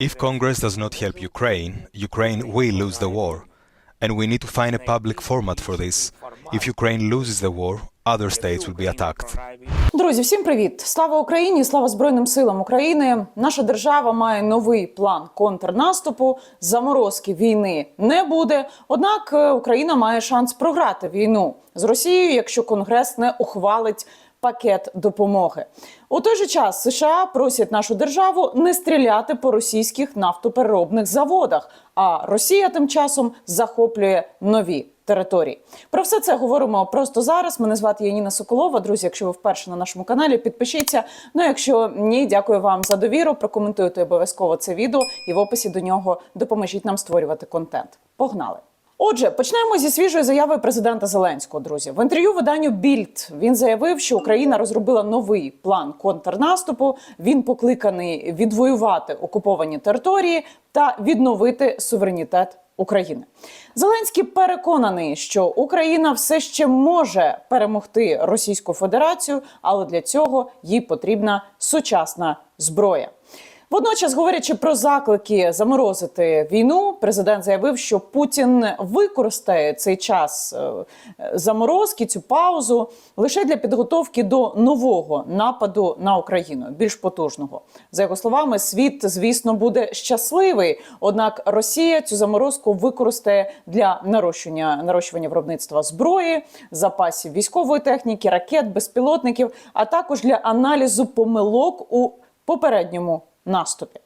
If Congress does not help Ukraine, Ukraine will lose the war. And we need to find a public format for this. If Ukraine loses the war, other states will be attacked. Друзі, всім привіт! Слава Україні! Слава Збройним силам України! Наша держава має новий план контрнаступу. Заморозки війни не буде. Однак е, Україна має шанс програти війну з Росією, якщо Конгрес не ухвалить пакет допомоги. У той же час США просять нашу державу не стріляти по російських нафтопереробних заводах. А Росія тим часом захоплює нові території. Про все це говоримо просто зараз. Мене звати Яніна Соколова. Друзі, якщо ви вперше на нашому каналі, підпишіться. Ну, якщо ні, дякую вам за довіру. Прокоментуйте обов'язково це відео і в описі до нього допоможіть нам створювати контент. Погнали! Отже, почнемо зі свіжої заяви президента Зеленського. Друзі, в інтерв'ю виданню Більд він заявив, що Україна розробила новий план контрнаступу. Він покликаний відвоювати окуповані території та відновити суверенітет України. Зеленський переконаний, що Україна все ще може перемогти Російську Федерацію, але для цього їй потрібна сучасна зброя. Водночас, говорячи про заклики заморозити війну, президент заявив, що Путін використає цей час е, заморозки, цю паузу лише для підготовки до нового нападу на Україну, більш потужного. За його словами, світ, звісно, буде щасливий. Однак Росія цю заморозку використає для нарощування нарощування виробництва зброї, запасів військової техніки, ракет, безпілотників, а також для аналізу помилок у попередньому наступі.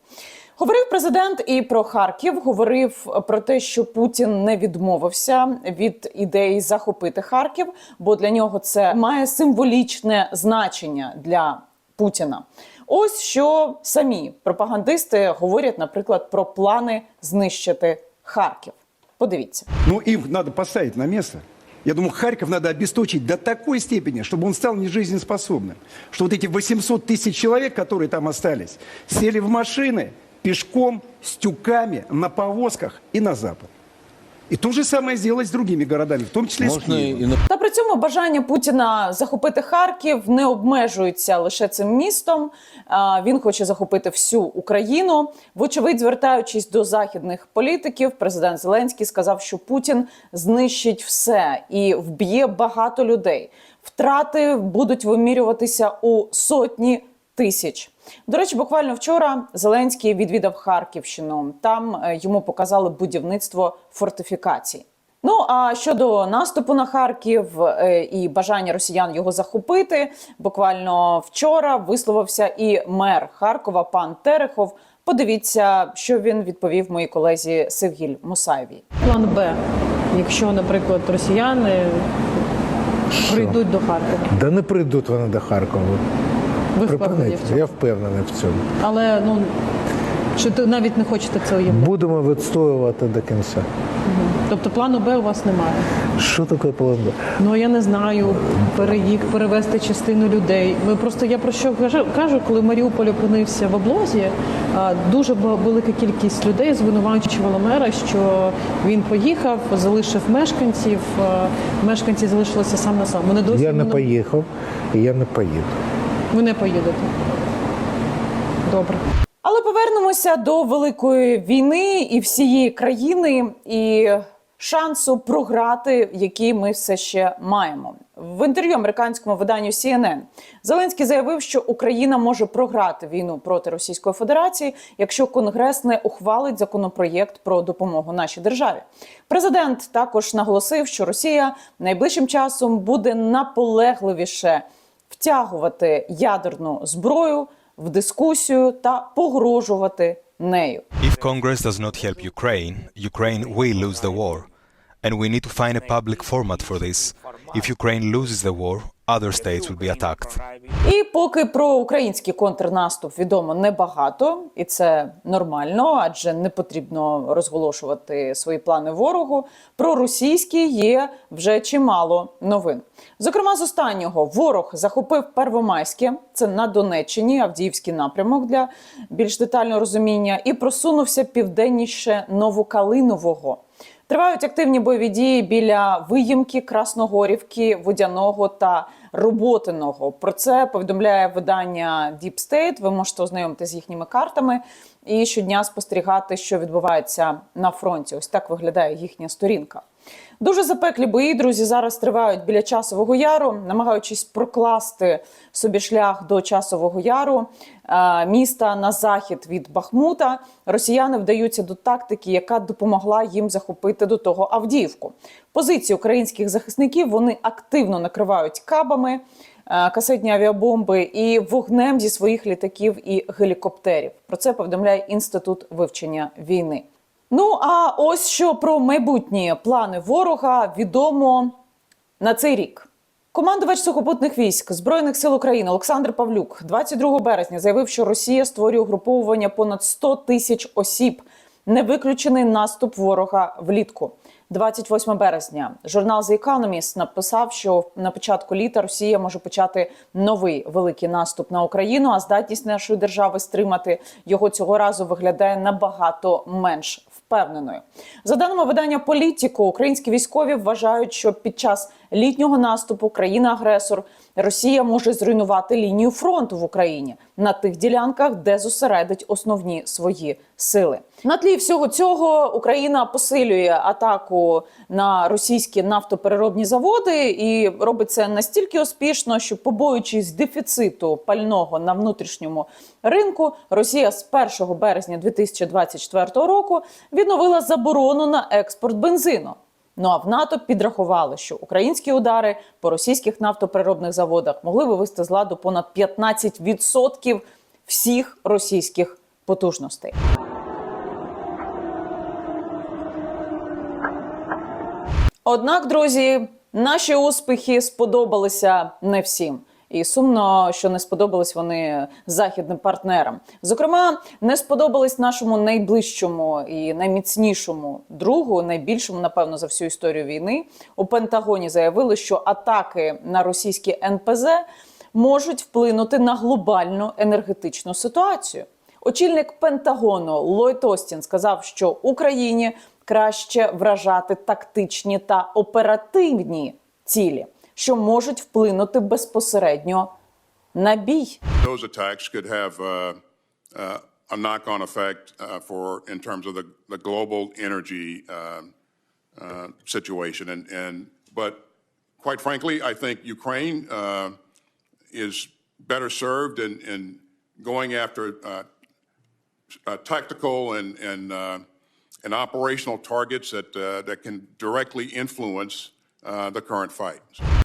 Говорив президент і про Харків. Говорив про те, що Путін не відмовився від ідеї захопити Харків, бо для нього це має символічне значення для Путіна. Ось що самі пропагандисти говорять, наприклад, про плани знищити Харків. Подивіться. Ну, их надо поставить на место. Я думаю, Харьков надо обесточить до такой степени, чтобы он стал нежизнеспособным. Что вот эти 800 тысяч человек, которые там остались, сели в машины пешком, с тюками, на повозках и на запад. И то же самое сделать с другими городами, в том числе с Можна Киевом. і на Та при цьому бажання Путіна захопити Харків не обмежується лише цим містом. А, Він хоче захопити всю Україну. Вочевидь, звертаючись до західних політиків, президент Зеленський сказав, що Путін знищить все і вб'є багато людей. Втрати будуть вимірюватися у сотні тисяч. До речі, буквально вчора Зеленський відвідав Харківщину. Там е, йому показали будівництво фортифікацій. Ну а щодо наступу на Харків е, і бажання росіян його захопити, буквально вчора висловився і мер Харкова, пан Терехов. Подивіться, що він відповів моїй колезі Севгіль Мусаєвій. План Б, якщо, наприклад, росіяни прийдуть до Харкова. Да не прийдуть вони до Харкова. Ви впевнені в цьому? Я впевнений в цьому. Але ну чи ти навіть не хочете це уявляти? Будемо відстоювати до кінця. Тобто плану Б у вас немає. Що таке план Б? Ну я не знаю, переїх, перевести частину людей. Ви просто я про що кажу, кажу, коли Маріуполь опинився в облозі, дуже велика кількість людей звинувачувала мера, що він поїхав, залишив мешканців. Мешканці залишилися сам на сам. Вони досі Я не не- поїхав і я не поїду. Ви не поїдете. Добре. Але повернемося до великої війни і всієї країни і шансу програти, який ми все ще маємо. В інтерв'ю американському виданню CNN Зеленський заявив, що Україна може програти війну проти Російської Федерації, якщо Конгрес не ухвалить законопроєкт про допомогу нашій державі. Президент також наголосив, що Росія найближчим часом буде наполегливіше втягувати ядерну зброю в дискусію та погрожувати нею. If Congress does not help Ukraine, Ukraine will lose the war. And we need to find a public format for this. If Ukraine loses the war, other states will be attacked. І поки про український контрнаступ відомо небагато, і це нормально, адже не потрібно розголошувати свої плани ворогу. Про російський є вже чимало новин. Зокрема, з останнього ворог захопив Первомайське, це на Донеччині, Авдіївський напрямок для більш детального розуміння, і просунувся південніше Новокалинового. Тривають активні бойові дії біля Виїмки, Красногорівки, Водяного та роботиного. Про це повідомляє видання Deep State. Ви можете ознайомитися з їхніми картами і щодня спостерігати, що відбувається на фронті. Ось так виглядає їхня сторінка. Дуже запеклі бої, друзі, зараз тривають біля часового яру, намагаючись прокласти собі шлях до часового яру е, міста на захід від Бахмута. Росіяни вдаються до тактики, яка допомогла їм захопити до того Авдіївку. Позиції українських захисників вони активно накривають кабами, касетні авіабомби і вогнем зі своїх літаків і гелікоптерів. Про це повідомляє інститут вивчення війни. Ну а ось що про майбутні плани ворога відомо на цей рік. Командувач сухопутних військ Збройних сил України Олександр Павлюк 22 березня заявив, що Росія створює угруповування понад 100 тисяч осіб. Не виключений наступ ворога влітку. 28 березня журнал The Economist написав, що на початку літа Росія може почати новий великий наступ на Україну, а здатність нашої держави стримати його цього разу виглядає набагато менш впевненою. За даними видання політику, українські військові вважають, що під час літнього наступу країна-агресор Росія може зруйнувати лінію фронту в Україні на тих ділянках, де зосередить основні свої сили. На тлі всього цього Україна посилює атаку на російські нафтопереробні заводи і робить це настільки успішно, що побоюючись дефіциту пального на внутрішньому ринку, Росія з 1 березня 2024 року відновила заборону на експорт бензину. Ну а в НАТО підрахували, що українські удари по російських нафтоприробних заводах могли вивести з ладу понад 15% всіх російських потужностей. Однак, друзі, наші успіхи сподобалися не всім. І сумно, що не сподобались вони західним партнерам. Зокрема, не сподобались нашому найближчому і найміцнішому другу, найбільшому, напевно, за всю історію війни. У Пентагоні заявили, що атаки на російські НПЗ можуть вплинути на глобальну енергетичну ситуацію. Очільник Пентагону Ллойд Остін сказав, що Україні краще вражати тактичні та оперативні цілі, що можуть вплинути безпосередньо на бій. those attacks could have uh, uh, a knock-on effect uh, for in terms of the, the global energy uh, uh, situation. And, and but quite frankly, I think Ukraine uh, is better served in, in going after uh, uh, tactical and and uh, and operational targets that uh, that can directly influence uh, the current fight.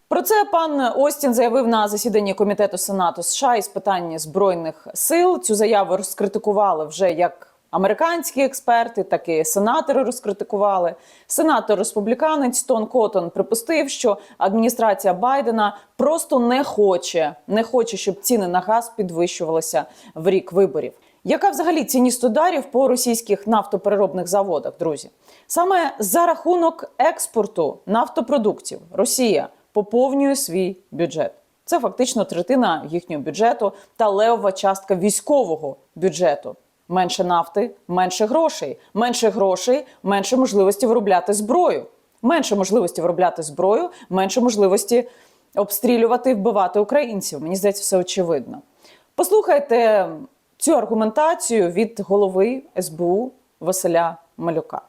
Про це пан Остін заявив на засіданні комітету Сенату США із питань збройних сил. Цю заяву розкритикували вже як американські експерти, так і сенатори розкритикували. Сенатор республіканець Тон Коттон припустив, що адміністрація Байдена просто не хоче, не хоче, щоб ціни на газ підвищувалися в рік виборів. Яка взагалі цінність ударів по російських нафтопереробних заводах, друзі? Саме за рахунок експорту нафтопродуктів Росія поповнює свій бюджет. Це фактично третина їхнього бюджету та левова частка військового бюджету. Менше нафти, менше грошей, менше грошей, менше можливості виробляти зброю. Менше можливості виробляти зброю, менше можливості обстрілювати і вбивати українців. Мені здається, все очевидно. Послухайте цю аргументацію від голови СБУ Василя Малюка.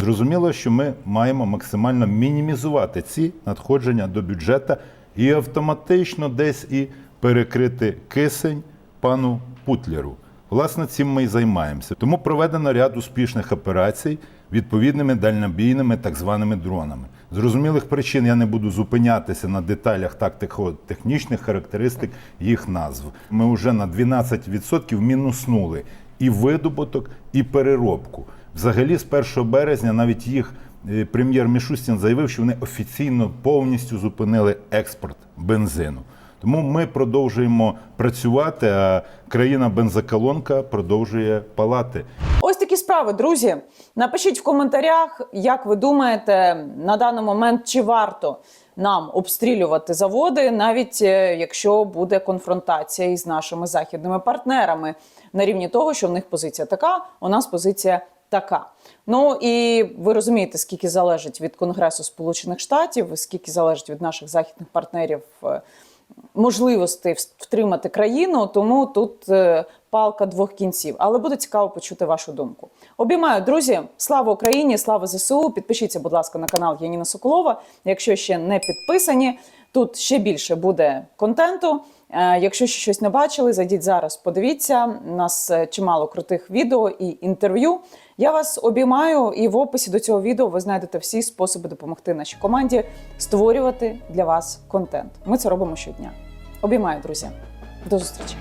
Зрозуміло, що ми маємо максимально мінімізувати ці надходження до бюджету і автоматично десь і перекрити кисень пану Путлеру. Власне, цим ми і займаємося. Тому проведено ряд успішних операцій відповідними дальнобійними так званими дронами. Зрозумілих причин я не буду зупинятися на деталях тактико-технічних характеристик їх назв. Ми вже на 12% мінуснули і видобуток, і переробку. Взагалі, з 1 березня навіть їх е, прем'єр Мішустін заявив, що вони офіційно повністю зупинили експорт бензину. Тому ми продовжуємо працювати, а країна бензоколонка продовжує палати. Ось такі справи, друзі. Напишіть в коментарях, як ви думаєте, на даний момент чи варто нам обстрілювати заводи, навіть е, якщо буде конфронтація із нашими західними партнерами на рівні того, що в них позиція така, у нас позиція така. Ну і ви розумієте, скільки залежить від Конгресу Сполучених Штатів, скільки залежить від наших західних партнерів. е, можливостей втримати країну, тому тут е, палка двох кінців. Але буде цікаво почути вашу думку. Обіймаю, друзі, слава Україні, слава ЗСУ. Підпишіться, будь ласка, на канал Яніна Соколова. Якщо ще не підписані, тут ще більше буде контенту. Е, Якщо ще щось не бачили, зайдіть зараз, подивіться. У нас е, чимало крутих відео і інтерв'ю. Я вас обіймаю, і в описі до цього відео ви знайдете всі способи допомогти нашій команді створювати для вас контент. Ми це робимо щодня. Обіймаю, друзі. До зустрічі.